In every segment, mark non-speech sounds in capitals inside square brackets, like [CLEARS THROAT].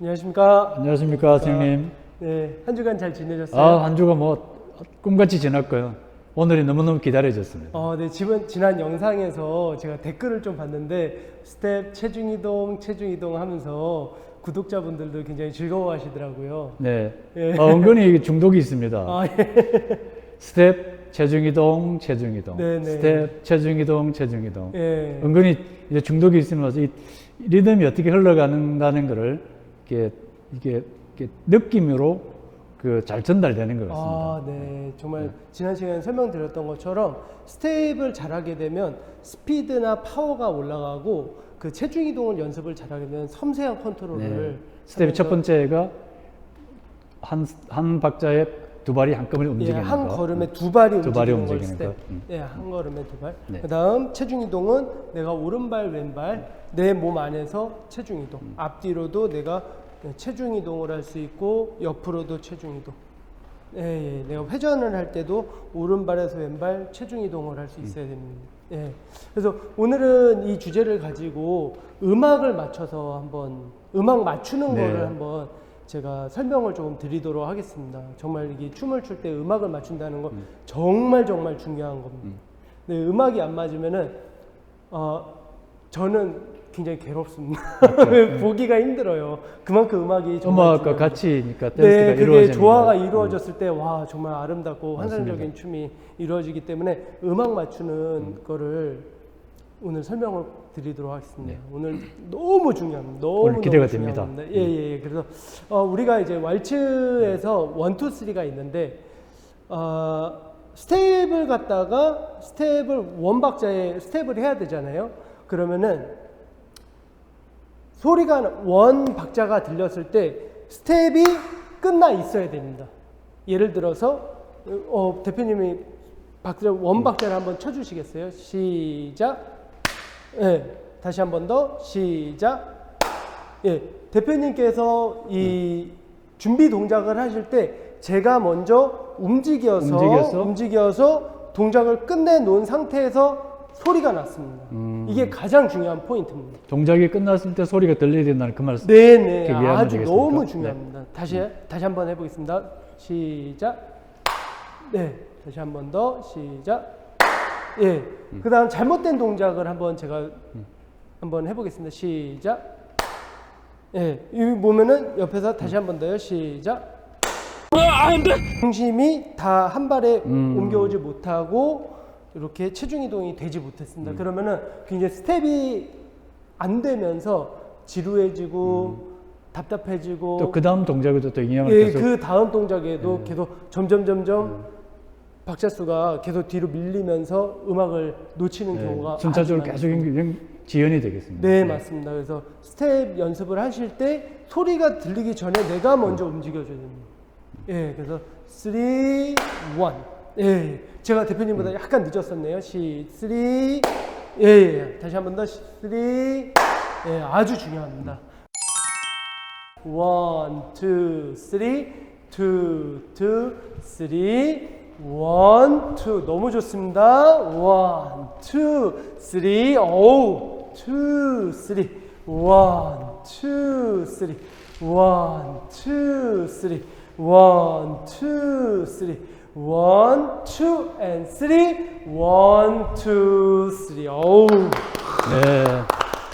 안녕하십니까. 안녕하십니까, 선생님. 네, 한 주간 잘 지내셨어요? 아, 한 주가 뭐 꿈같이 지났고요. 오늘이 너무너무 기다려졌습니다. 어, 네, 지금 지난 영상에서 제가 댓글을 좀 봤는데 스텝 체중 이동, 체중 이동 하면서 구독자분들도 굉장히 즐거워하시더라고요. 네. 예. 어, 은근히 중독이 있습니다. 아, 예. 스텝, 체중 이동, 체중 이동. 네네. 스텝, 체중 이동, 체중 이동. 예. 은근히 이제 중독이 있으면서 이 리듬이 어떻게 흘러가는다는 거를 이게, 이게, 이게 느낌으로 그 잘 전달되는 것 같습니다. 아, 네. 정말 지난 시간에 설명드렸던 것처럼 스텝을 잘하게 되면 스피드나 파워가 올라가고 그 체중 이동을 연습을 잘하게 되면 섬세한 컨트롤을 네. 스텝 첫 번째가 한, 한 박자에 두 발이 한꺼번에 예, 움직이는 한 거. 걸음에 두 발이 두 발이 움직이는 걸 움직이는 스텝. 거. 음. 예, 한 걸음에 두 발. 네. 그다음 체중 이동은 내가 오른발 왼발 내 몸 안에서 체중 이동. 음. 앞뒤로도 내가 체중 이동을 할 수 있고 옆으로도 체중 이동. 예, 예, 내가 회전을 할 때도 오른발에서 왼발 체중 이동을 할 음. 수 있어야 됩니다. 예. 그래서 오늘은 이 주제를 가지고 음악을 맞춰서 한번 음악 맞추는 네. 거를 한번 제가 설명을 조금 드리도록 하겠습니다. 정말 이게 춤을 출 때 음악을 맞춘다는 건 정말 정말 중요한 겁니다. 근데 음악이 안 맞으면은 어 저는 굉장히 괴롭습니다. [LAUGHS] 보기가 힘들어요. 그만큼 음악이 정말 음악과. 같이니까 네, 그게 조화가 거예요. 이루어졌을 때 와 정말 아름답고. 환상적인 춤이 이루어지기 때문에 음악 맞추는 음. 거를 오늘 설명을 드리도록 하겠습니다. 오늘 너무 중요합니다. 너무 네. 오늘 기대가 너무 됩니다. 음. 중요합니다. 예, 예, 예. 그래서 어, 우리가 이제 왈츠에서 원투 쓰리가 있는데 어, 스텝을 갖다가 스텝을 원 박자에 스텝을 해야 되잖아요. 그러면은 소리가 원 박자가 들렸을 때 스텝이 끝나 있어야 됩니다. 예를 들어서 어, 대표님이 박자 원 박자를 한번 쳐주시겠어요? 시작. 예, 다시 한 번 더 시작. 예, 대표님께서 이 준비 동작을 하실 때 제가 먼저 움직여서 움직여서? 움직여서 동작을 끝내 놓은 상태에서 소리가 났습니다. 음. 이게 가장 중요한 포인트입니다. 동작이 끝났을 때 소리가 들려야 된다는 그 말씀. 네네 그게 이해하면 아주 되겠습니까? 너무 네. 중요합니다. 다시 다시 한 번 해보겠습니다. 시작. 네, 다시 한 번 더 시작. 예. 음. 그다음 잘못된 동작을 한번 제가 한번 해보겠습니다. 시작. 예, 이 보면은 옆에서 다시 한 번 더요. 시작. 중심이 다 한 발에 음. 옮겨오지 못하고 이렇게 체중 이동이 되지 음. 못했습니다. 그러면은 굉장히 스텝이 안 되면서 지루해지고 답답해지고 또 그 다음 동작에도 또 영향을 예, 계속 음. 그 다음 동작에도 계속 점점 점점 박자 수가 계속 뒤로 밀리면서 음악을 놓치는 예, 경우가 순차적으로 아주 계속 많습니다. 연- 지연이 되겠습니다. 네, 맞습니다. 그래서 스텝 연습을 하실 때 소리가 들리기 전에 내가 먼저 움직여줘야 됩니다. 예, 그래서 3, 1. 예, 제가 대표님보다 약간 늦었었네요. 시, 3, 예, 예. 다시 한 번 더, 3, 예, 아주 중요합니다. 1, 2, 3, 2, 2, 3, 1, 2. 너무 좋습니다. 1, 2, 3, 오우. 2, 3, 1, 2, 3, 1, 2, 3, 1, 2, 3, 1, 2, and 3, 1, 2, 3. 오우. 네.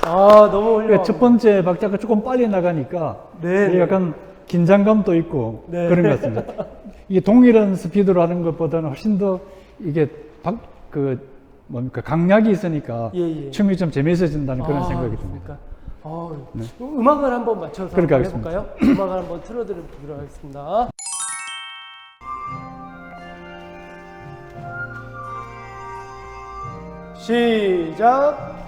아, 너무 훌륭 그러니까 첫 번째 박자가 조금 빨리 나가니까 네, 네. 약간 긴장감도 있고 네. 그런 것 같습니다. 이게 동일한 스피드로 하는 것보다는 훨씬 더 이게 박, 그 뭡니까 강약이 있으니까 예, 예. 춤이 좀 재미있어진다는 그런 아, 생각이? 듭니다. 어, 음악을 한번 맞춰서 한번 하겠습니다. 해볼까요? [CLEARS THROAT] 음악을 한번 틀어드리도록 하겠습니다. 시작.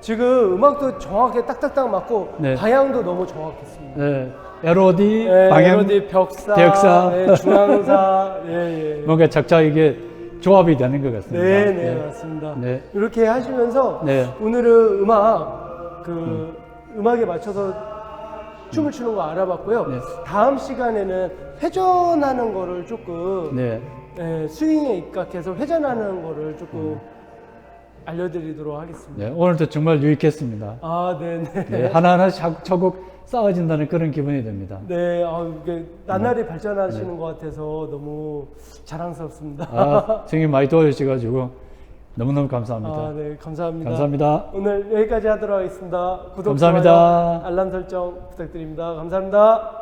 지금 음악도 정확하게 딱딱딱 맞고 네. 방향도 너무 정확했습니다. 네. LOD 네, 방향 멜로디 벽사, 벽사. 네, 중앙사, 예, 예. [LAUGHS] 뭔가 작자 이게 조합이 되는 것 같습니다. 네, 네, 맞습니다. 네. 이렇게 하시면서 네. 오늘은 음악 그 음. 악에 맞춰서 춤을 추는 거 알아봤고요. 네. 다음 시간에는 회전하는 거를 조금 네. 예, 스윙에 입각해서 회전하는 거를 조금 음. 알려드리도록 하겠습니다. 네, 오늘도 정말 유익했습니다. 아, 네, 네. 네, 하나하나 차곡, 차곡 쌓아진다는 그런 기분이 듭니다. 네, 아, 이게 나날이 발전하시는 것 같아서 너무 자랑스럽습니다. 네. 아, 선생님 많이 도와주셔가지고 너무너무 감사합니다. 아, 네, 감사합니다. 감사합니다. 오늘 여기까지 하도록 하겠습니다. 구독, 감사합니다. 좋아요, 알람 설정 부탁드립니다. 감사합니다.